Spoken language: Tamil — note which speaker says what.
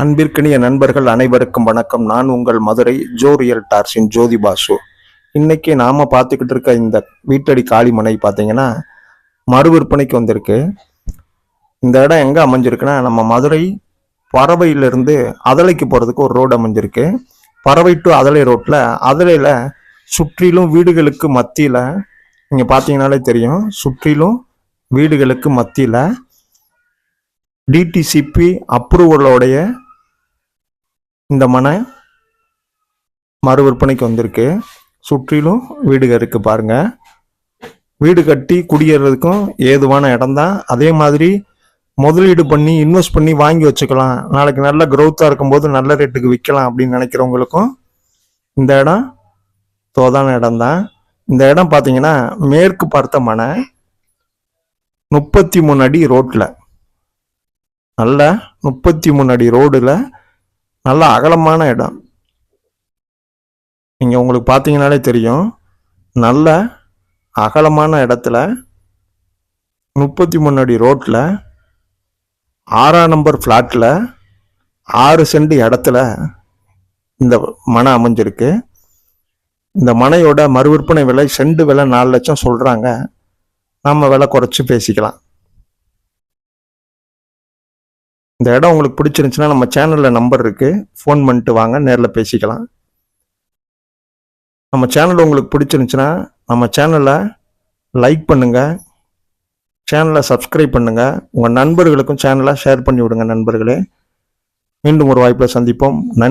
Speaker 1: அன்பிற்கினிய நண்பர்கள் அனைவருக்கும் வணக்கம். நான் உங்கள் மதுரை ஜோ ரியல் டார்ஸின் ஜோதி பாசு. இன்னைக்கு நாம பார்த்துக்கிட்டு இருக்க இந்த வீட்டடி காளிமனை பார்த்தீங்கன்னா மறு விற்பனைக்கு வந்திருக்கு. இந்த இடம் எங்க அமைஞ்சிருக்குன்னா நம்ம மதுரை பறவையிலிருந்து அதலைக்கு போறதுக்கு ஒரு ரோடு அமைஞ்சிருக்கு. பறவை டு அதலை ரோட்ல அதலையில சுற்றிலும் வீடுகளுக்கு மத்தியில நீங்க பார்த்தீங்கன்னாலே தெரியும் சுற்றிலும் வீடுகளுக்கு மத்தியில டிடிசிபி அப்ரூவலோடைய இந்த மனை மறு விற்பனைக்கு வந்திருக்கு. சுற்றிலும் வீடுகள் இருக்குது பாருங்கள் வீடு கட்டி குடியேறதுக்கும் ஏதுவான இடம் தான். அதே மாதிரி முதலீடு பண்ணி இன்வெஸ்ட் பண்ணி வாங்கி வச்சுக்கலாம். நாளைக்கு நல்ல க்ரோத்தாக இருக்கும்போது நல்ல ரேட்டுக்கு விற்கலாம் அப்படின்னு நினைக்கிறவங்களுக்கும் இந்த இடம் தோதான இடம் தான். இந்த இடம் பார்த்தீங்கன்னா மேற்கு பார்த்த மனை முப்பத்தி மூணு அடி ரோட்டில் நல்ல முப்பத்தி மூணு அடி ரோடில் நல்ல அகலமான இடம். நீங்கள் உங்களுக்கு பார்த்தீங்கனாலே தெரியும். நல்ல அகலமான இடத்துல முப்பத்தி மூணு அடி ரோட்டில் ஆறாம் நம்பர் ஃப்ளாட்டில் ஆறு சென்ட் இடத்துல இந்த மனை அமைஞ்சிருக்கு. இந்த மனையோட மறுவிற்பனை விலை செண்டு விலை நாலு லட்சம் சொல்கிறாங்க நம்ம விலை குறைச்சி பேசிக்கலாம். இந்த இடம் உங்களுக்கு பிடிச்சிருந்துச்சுன்னா நம்ம சேனலில் நம்பர் இருக்கு. ஃபோன் பண்ணிட்டு வாங்க நேரில் பேசிக்கலாம். நம்ம சேனல் உங்களுக்கு பிடிச்சிருந்துச்சுன்னா நம்ம சேனலை லைக் பண்ணுங்க. சேனலை சப்ஸ்கிரைப் பண்ணுங்க. உங்கள் நண்பர்களுக்கும் சேனலை ஷேர் பண்ணி விடுங்க நண்பர்களே. மீண்டும் ஒரு வாய்ப்பில் சந்திப்போம். நன்றி.